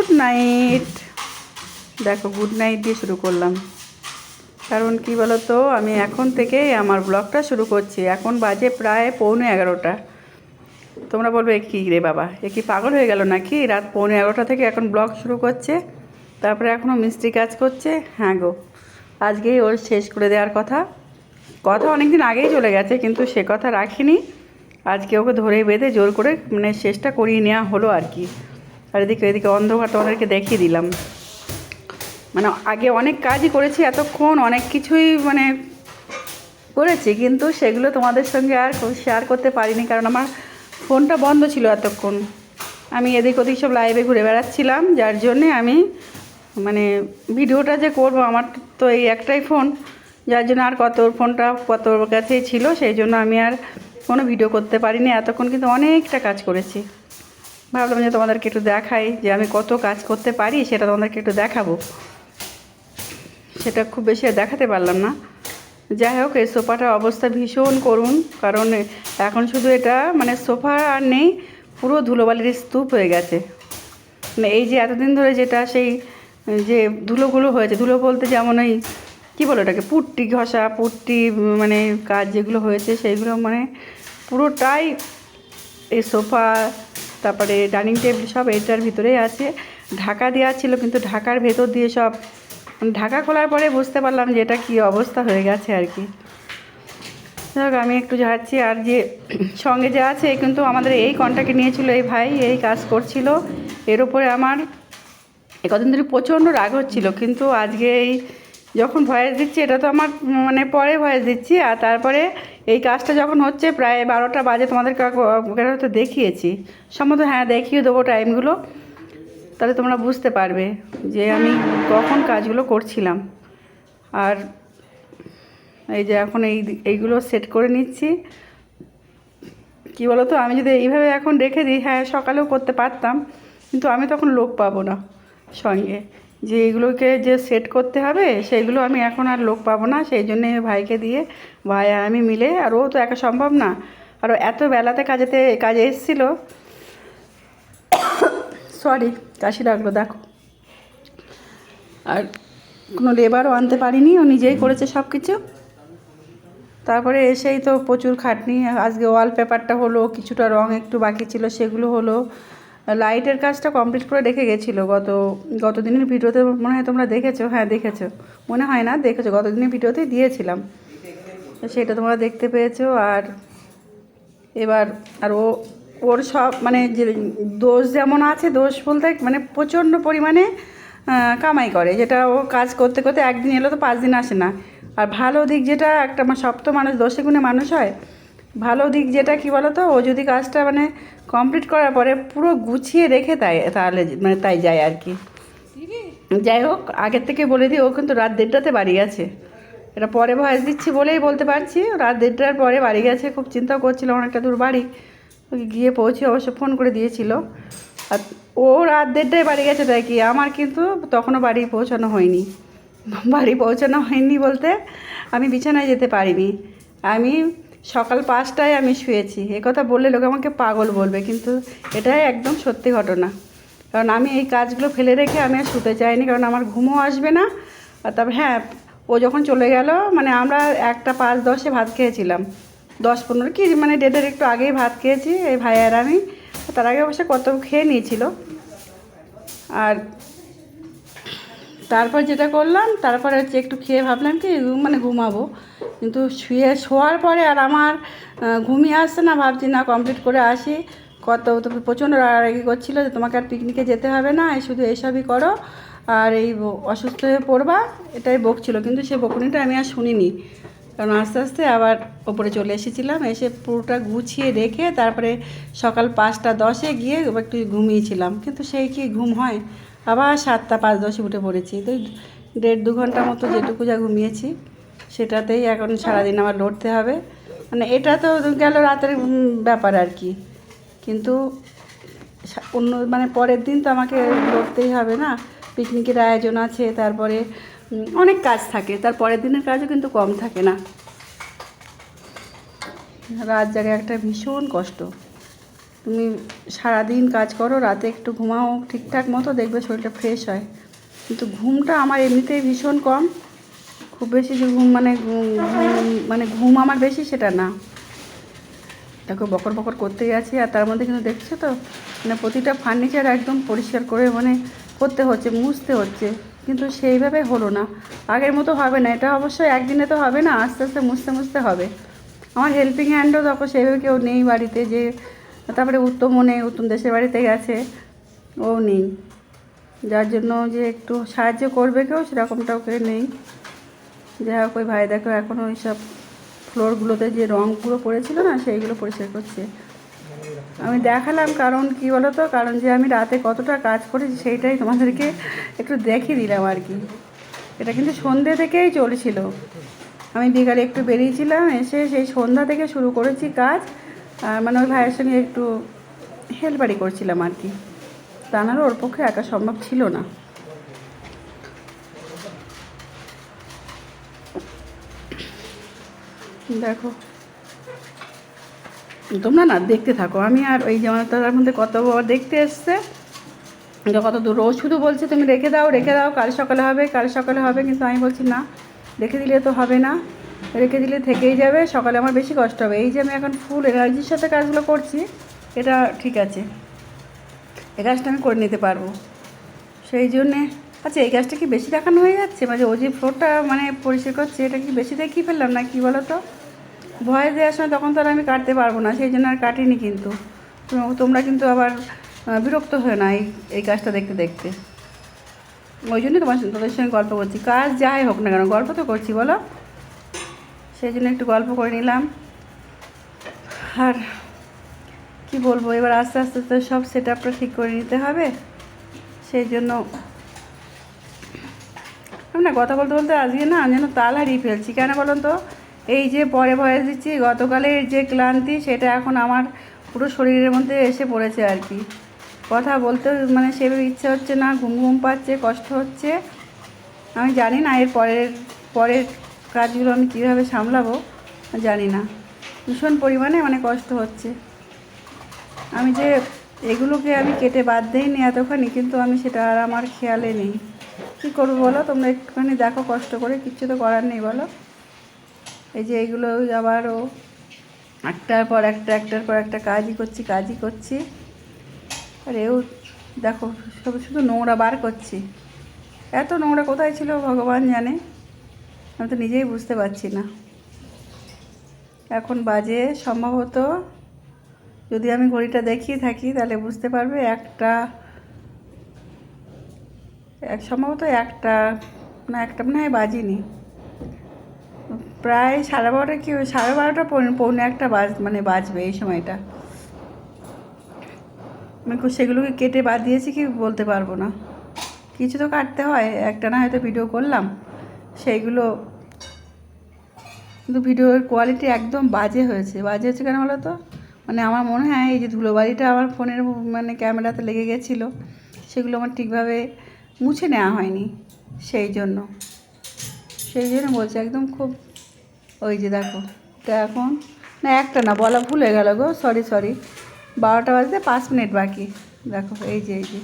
Good night দেখো good night দিয়ে শুরু করলাম। কারণ কি বলো তো আমি এখন থেকে আমার ব্লগটা শুরু করছি। এখন বাজে প্রায় পৌনে এগারোটা। তোমরা বলবে কি রে বাবা? এ কি পাগল হয়ে গেল নাকি? রাত পৌনে এগারোটা থেকে এখন ব্লগ শুরু করছে। তারপরে এখনও মিস্ত্রি কাজ করছে। হ্যাঁ গো, আজকেই ওর শেষ করে দেওয়ার কথা। কথা অনেক দিন আগেই চলে গেছে, কিন্তু সে কথা রাখিনি। আজকে ওকে ধরে বেঁধে জোর করে মানে শেষটা করিয়ে নেওয়া হলো আর কি। আর এদিকে এদিকে অন্ধকার তোমাদেরকে দেখিয়ে দিলাম। মানে আগে অনেক কাজই করেছি, এতক্ষণ অনেক কিছুই মানে করেছি, কিন্তু সেগুলো তোমাদের সঙ্গে আর শেয়ার করতে পারিনি, কারণ আমার ফোনটা বন্ধ ছিল এতক্ষণ। আমি এদিক ওদিক সব লাইভে ঘুরে বেড়াচ্ছিলাম, যার জন্যে আমি মানে ভিডিওটা যে করব, আমার তো এই একটাই ফোন, যার জন্য আর কত ফোনটা, কত কাছেই ছিল, সেই জন্য আমি আর কোনো ভিডিও করতে পারিনি, এতক্ষণ কিন্তু অনেকটা কাজ করেছি। ভাবলাম যে তোমাদেরকে একটু দেখাই যে আমি কত কাজ করতে পারি, সেটা তোমাদেরকে একটু দেখাবো। সেটা খুব বেশি আর দেখাতে পারলাম না। যাই হোক, এই সোফাটার অবস্থা ভীষণ করুন কারণ এখন শুধু এটা মানে সোফা আর নেই, পুরো ধুলোবালির স্তূপ হয়ে গেছে। মানে এই যে এতদিন ধরে যেটা সেই, যে ধুলোগুলো হয়েছে, ধুলো বলতে যেমন ওই, কী বলো এটাকে পুট্টি ঘষা, পুট্টি মানে কাজ যেগুলো হয়েছে, সেইগুলো মানে পুরোটাই এই সোফা তারপরে ডাইনিং টেবিল সব এটার ভিতরেই আছে। ঢাকা দেওয়া ছিল, কিন্তু ঢাকার ভেতর দিয়ে সব, ঢাকা খোলার পরে বুঝতে পারলাম যে এটা কী অবস্থা হয়ে গেছে আর কি। যাক, আমি একটু যাচ্ছি, আর যে সঙ্গে যে আছে, কিন্তু আমাদের এই কন্টাক্টে নিয়েছিল এই ভাই, এই কাজ করছিল। এর উপরে আমার কদিন ধরে প্রচণ্ড রাগ হচ্ছিল, কিন্তু আজকে এই যখন ভয়েস দিচ্ছি, এটা তো আমার মানে পরে ভয়েস দিচ্ছি, আর তারপরে এই কাজটা যখন হচ্ছে প্রায় বারোটা বাজে তোমাদেরকে ওখানে হয়তো দেখিয়েছি। সম্ভবত হ্যাঁ দেখিয়ে দেবো টাইমগুলো তাহলে তোমরা বুঝতে পারবে যে আমি কখন কাজগুলো করছিলাম। আর এই যে এখন এই, এইগুলো সেট করে নিচ্ছি। কি বলো তো আমি যদি এইভাবে এখন রেখে দিই হ্যাঁ সকালেও করতে পারতাম, কিন্তু আমি তখন লোক পাবো না সঙ্গে। যে এগুলোকে যে সেট করতে হবে সেইগুলো আমি এখন আর লোক পাবো না। সেই জন্যে ভাইকে দিয়ে ভাই আর আমি মিলে, আর ও তো একা সম্ভব না। আর এত বেলাতে কাজেতে, কাজে এসেছিল। সরি কাশি লাগল, দেখো। আর কোনো লেবারও আনতে পারিনি, ও নিজেই করেছে সব কিছু তারপরে এসেই তো প্রচুর খাটনি, আজকে ওয়ালপেপারটা হলো, কিছুটা রং একটু বাকি ছিল, সেগুলো হলো। লাইটের কাজটা কমপ্লিট করে রেখে গেছিল। গত গত দিনের ভিডিওতে মনে হয় তোমরা দেখেছ? হ্যাঁ দেখেছ। মনে হয় না, দেখেছ। গত দিনের ভিডিওতেই দিয়েছিলাম। সেটা তোমরা দেখতে পেয়েছ। আর এবার, আর ও, ওর সব মানে যে দোষ যেমন আছে, দোষ বলতে মানে প্রচণ্ড পরিমাণে কামাই করে। যেটা ও কাজ করতে করতে একদিন এলো তো পাঁচ দিন আসে না। আর ভালো দিক যেটা, একটা মা- সব তো মানুষ দোষে গুণে মানুষ হয় ভালো দিক যেটা কি বলো তো ও যদি কাজটা মানে কমপ্লিট করার পরে পুরো গুছিয়ে রেখে তাই তাহলে মানে তাই যায় আর কি। যাই হোক আগের থেকে বলে দিই ও কিন্তু রাত দেড়টাতে বাড়ি গেছে। এটা পরে ভয়েস দিচ্ছি বলেই বলতে পারছি রাত দেড়টার পরে বাড়ি গেছে খুব চিন্তা করছিল অনেকটা দূর বাড়ি। ওকে গিয়ে পৌঁছে অবশ্য ফোন করে দিয়েছিল। আর ও রাত দেড়টায় বাড়ি গেছে তাই কি? আমার কিন্তু তখনও বাড়ি পৌঁছানো হয়নি। বাড়ি পৌঁছানো হয়নি বলতে আমি বিছানায় যেতে পারিনি। আমি সকাল পাঁচটায় আমি শুয়েছি। এ কথা বললে লোক আমাকে পাগল বলবে, কিন্তু এটাই একদম সত্যি ঘটনা। কারণ আমি এই কাজগুলো ফেলে রেখে আমি আর শুতে চাইনি, কারণ আমার ঘুমও আসবে না। আর তারপর হ্যাঁ ও যখন চলে গেল মানে আমরা একটা পাঁচ দশে ভাত খেয়েছিলাম। দশ পনেরো কি মানে ডেটের একটু আগেই ভাত খেয়েছি, এই ভাই আর আমি। তার আগে অবশ্য কত খেয়ে নিয়েছিল। আর তারপর যেটা করলাম, তারপরে হচ্ছে একটু খেয়ে ভাবলাম কি মানে ঘুমাবো। কিন্তু শুয়ে, শোয়ার পরে আর আমার ঘুমিয়ে আসছে না, ভাবছি না কমপ্লিট করে আসি। কত, তো প্রচণ্ড রাগারাগি করছিল যে তোমাকে আর পিকনিকে যেতে হবে না শুধু এইসবই করো। আর এই অসুস্থ হয়ে পড়বা, এটাই বকছিল। কিন্তু সে বকুনিটা আমি আর শুনিনি। কারণ আস্তে আস্তে আবার ওপরে চলে এসেছিলাম, এসে পুরোটা গুছিয়ে রেখে তারপরে সকাল পাঁচটা দশে গিয়ে একটু ঘুমিয়েছিলাম। কিন্তু সেই কি ঘুম হয়? আবার সাতটা, পাঁচ দশে উঠে পড়েছি। তো দেড় দু ঘণ্টা মতো যেটুকু যা ঘুমিয়েছি, সেটাতেই এখন সারাদিন আমার লড়তে হবে। মানে এটা তো গেল রাতের ব্যাপার আর কি। কিন্তু অন্য মানে পরের দিন তো আমাকে লড়তেই হবে না। পিকনিকের আয়োজন আছে, তারপরে অনেক কাজ থাকে। তার পরের দিনের কাজও কিন্তু কম থাকে না। রাত জায়গায় একটা ভীষণ কষ্ট। তুমি সারাদিন কাজ করো, রাতে একটু ঘুমাও, ঠিকঠাক মতো দেখবে শরীরটা ফ্রেশ হয়। কিন্তু ঘুমটা আমার এমনিতেই ভীষণ কম। খুব বেশি যে ঘুম মানে মানে ঘুম আমার বেশি সেটা না। দেখো, বকর বকর করতেই আছি, আর তার মধ্যে কিন্তু দেখছ তো মানে প্রতিটা ফার্নিচার একদম পরিষ্কার করে মানে করতে হচ্ছে, মুছতে হচ্ছে। কিন্তু সেইভাবে হলো না। আগের মতো হবে না, এটা অবশ্যই একদিনে তো হবে না, আস্তে আস্তে মুছতে মুছতে হবে। আমার হেল্পিং হ্যান্ডও তখন সেইভাবে কেউ নেই বাড়িতে যে তারপরে উত্তম মনে উত্তম দেশের বাড়িতে গেছে, ও নেই। যার জন্য যে একটু সাহায্য করবে কেউ সেরকমটাও কেউ নেই। যাই হোক, ওই ভাই দেখো এখন ওই সব ফ্লোরগুলোতে যে রঙগুলো পড়েছিল না, সেইগুলো পরিষ্কার করছে। আমি দেখালাম কারণ কি বলো তো কারণ যে আমি রাতে কতটা কাজ করেছি, সেইটাই তোমাদেরকে একটু দেখিয়ে দিলাম আর কি। এটা কিন্তু সন্ধ্যে থেকেই চলছিল। আমি বিকালে একটু বেরিয়েছিলাম, এসে সেই সন্ধ্যা থেকে শুরু করেছি কাজ। মানে ওই ভাইয়ের সঙ্গে একটু হেল্পারি করছিলাম আর কি। তা নাহলে ওর পক্ষে একা সম্ভব ছিল না। দেখো। তোমরা না দেখতে থাকো। আমি আর ওই যেমন তার মধ্যে কত দেখতে এসছে। কত দূর। ও শুধু বলছে, তুমি রেখে দাও রেখে দাও, কাল সকালে হবে, কাল সকালে হবে। কিন্তু আমি বলছি, না, রেখে দিলে তো হবে না। রেখে দিলে থেকেই যাবে, সকালে আমার বেশি কষ্ট হবে। এই যে আমি এখন ফুল এনার্জির সাথে কাজগুলো করছি, এটা ঠিক আছে। এই কাজটা আমি করে নিতে পারব। সেই জন্যে আচ্ছা এই কাজটা কি বেশি দেখানো হয়ে যাচ্ছে? মানে ও যে ফ্লোরটা মানে পরিষ্কার করছে, এটা কি বেশি দেখিয়ে ফেললাম না কি বলো তো ভয় দেওয়ার সময় তখন তো আর আমি কাটতে পারব না, সেই জন্য আর কাটিনি কিন্তু। তোমরা কিন্তু আবার বিরক্ত হয়ে না এই এই কাজটা দেখতে দেখতে। ওই জন্যই তোমার তোদের সঙ্গে গল্প করছি। কাজ যাই হোক না কেন, গল্প তো করছি, বলো। সেই জন্য একটু গল্প করে নিলাম। আর কি বলব, এবার আস্তে আস্তে তো সব সেট আপটা ঠিক করে নিতে হবে। সেই জন্য না কথা বলতে বলতে আজকে না যেন তাল হারিয়ে ফেলছি। কেন বলুন তো? এই যে পরে ভয়েস দিচ্ছি, গতকালের যে ক্লান্তি সেটা এখন আমার পুরো শরীরের মধ্যে এসে পড়েছে আর কি। কথা বলতে মানে সেভাবে ইচ্ছে হচ্ছে না, ঘুম ঘুম পাচ্ছে, কষ্ট হচ্ছে। আমি জানি না এর পরের পরের কাজগুলো আমি কীভাবে সামলাবো জানি না। ভীষণ পরিমাণে মানে কষ্ট হচ্ছে। আমি যে এগুলোকে আমি কেটে বাদ দিইনি এতখানি, কিন্তু আমি সেটা আর আমার খেয়ালে নেই। কী করব বলো? তোমরা একটুখানি দেখো কষ্ট করে, কিচ্ছু তো করার নেই বলো। এই যে এইগুলো আবারও একটার পর একটা, একটার পর একটা কাজই করছি কাজই করছি। আর এও দেখো শুধু নোংরা বার করছি। এত নোংরা কোথায় ছিল ভগবান জানে? আমি তো নিজেই বুঝতে পারছি না। এখন বাজে সম্ভবত যদি আমি ঘড়িটা দেখিয়ে থাকি তাহলে বুঝতে পারবে একটা, এক সম্ভবত একটা, না, একটা মনে হয় বাজিনি। প্রায় সাড়ে বারোটা কি, সাড়ে বারোটা পৌনে- পৌনে একটা বাজ মানে বাজবে এই সময়টা। আমি সেগুলোকে কেটে বাদ দিয়েছি কি বলতে পারব না। কিছু তো কাটতে হয়, একটা না হয়তো ভিডিও করলাম, সেইগুলো কিন্তু ভিডিওর কোয়ালিটি একদম বাজে হয়েছে। বাজে হয়েছে কেন বলো তো? মানে আমার মনে হয় এই যে ধুলোবালিটা আমার ফোনের মানে ক্যামেরাতে লেগে গেছিল, সেগুলো আমার ঠিকভাবে মুছে নেওয়া হয়নি সেই জন্য। সেই জন্য বলছি একদম খুব, ওই যে দেখো তো এখন, না একটা না, বলা ভুল হয়ে গেল গো সরি সরি বারোটা বাজতে পাঁচ মিনিট বাকি। দেখো, এই যে এই যে।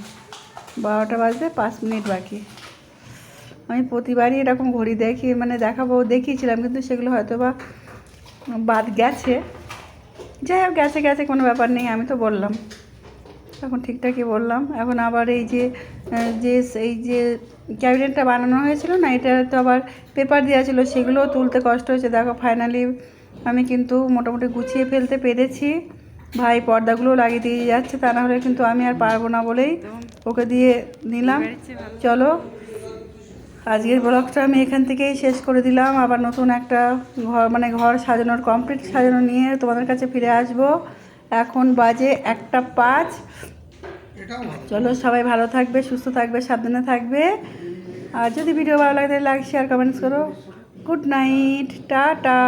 বারোটা বাজতে পাঁচ মিনিট বাকি। আমি প্রতিবারই এরকম ঘড়ি দেখি মানে দেখাবো দেখিয়েছিলাম কিন্তু সেগুলো হয়তো বা বাদ গেছে। যাই হোক গেছে গেছে কোনো ব্যাপার নেই আমি তো বললাম। এখন ঠিকঠাকই বললাম। এখন আবার এই যে যে এই যে ক্যাবিনেটটা বানানো হয়েছিল না এটা তো আবার পেপার দেওয়া ছিল সেগুলোও তুলতে কষ্ট হয়েছে। দেখো ফাইনালি আমি কিন্তু মোটামুটি গুছিয়ে ফেলতে পেরেছি। ভাই পর্দাগুলো লাগিয়ে দিয়ে যাচ্ছে তা না হলে কিন্তু আমি আর পারব না বলেই ওকে দিয়ে নিলাম। চলো। আজকের ব্লগটা আমি এখান থেকেই শেষ করে দিলাম। আবার নতুন একটা ঘর মানে ঘর সাজানোর কমপ্লিট সাজানো নিয়ে তোমাদের কাছে ফিরে আসব। এখন বাজে একটা পাঁচ। চলো সবাই ভালো থাকবে সুস্থ থাকবে সাবধানে থাকবে। আর যদি ভিডিও ভালো লাগে তাহলে লাইক শেয়ার কমেন্টস করো। Good night tata.